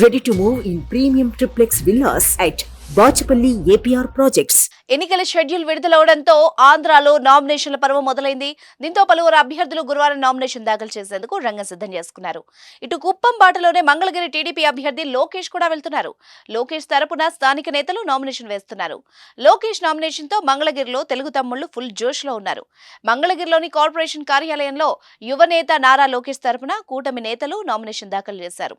Ready to move in premium triplex villas at Bachupally APR projects ఎన్నికల schedule విడుదలవడంతో ఆంధ్రాలో నామినేషన్ల పర్వం మొదలైంది. దీంతో పలువురు అభ్యర్థులు గురువారం నామినేషన్ దాఖలు చేసేందుకు రంగం సిద్ధం చేసుకున్నారు. ఇటు కుప్పం బాటలోనే మంగళగిరి టీడీపీ అభ్యర్థి లోకేష్ కూడా వెళ్తున్నారు. లోకేష్ తరపున స్థానిక నేతలు నామినేషన్ వేస్తున్నారు. లోకేష్ నామినేషన్తో మంగళగిరిలో తెలుగు తమ్ముళ్ళు ఫుల్ జోష్లో ఉన్నారు. మంగళగిరిలోని కార్పొరేషన్ కార్యాలయంలో యువ నేత నారా లోకేష్ తరపున కూటమి నేతలు నామినేషన్ దాఖలు చేశారు.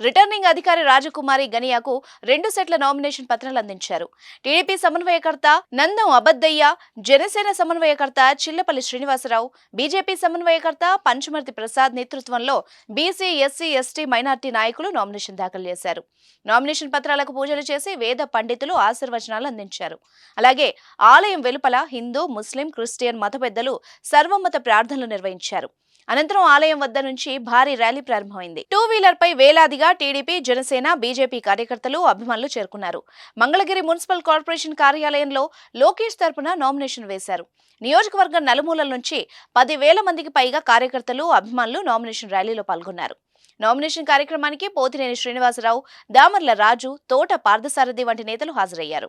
రిటర్నింగ్ అధికారి రాజకుమారి గనియాకు రెండు సెట్ల నామినేషన్ పత్రాలు అందించారు. టీడీపీ సమన్వయకర్త నందం అబద్దయ్య జనసేన సమన్వయకర్త చిల్లపల్లి శ్రీనివాసరావు బీజేపీ సమన్వయకర్త పంచమర్తి ప్రసాద్ నేతృత్వంలో బీసీ ఎస్సీ ఎస్టీ మైనార్టీ నాయకులు నామినేషన్ దాఖలు చేశారు. నామినేషన్ పత్రాలకు పూజలు చేసి వేద పండితులు ఆశీర్వచనాలు అందించారు. అలాగే ఆలయం వెలుపల హిందూ ముస్లిం క్రిస్టియన్ మత పెద్దలు సర్వమత ప్రార్థనలు నిర్వహించారు. అనంతరం ఆలయం వద్ద నుంచి భారీ ర్యాలీ ప్రారంభమైంది. టూ వీలర్ పై వేలాదిగా టీడీపీ జనసేన బీజేపీ కార్యకర్తలు అభిమానులు చేరుకున్నారు. మంగళగిరి మున్సిపల్ కార్పొరేషన్ కార్యాలయంలో లోకేష్ తరపున నామినేషన్ వేశారు. నియోజకవర్గం నలుమూలల నుంచి పదివేల మందికి పైగా కార్యకర్తలు అభిమానులు నామినేషన్ ర్యాలీలో పాల్గొన్నారు. నామినేషన్ కార్యక్రమానికి పోతినేని శ్రీనివాసరావు దామర్ల రాజు తోట పార్థసారథి వంటి నేతలు హాజరయ్యారు.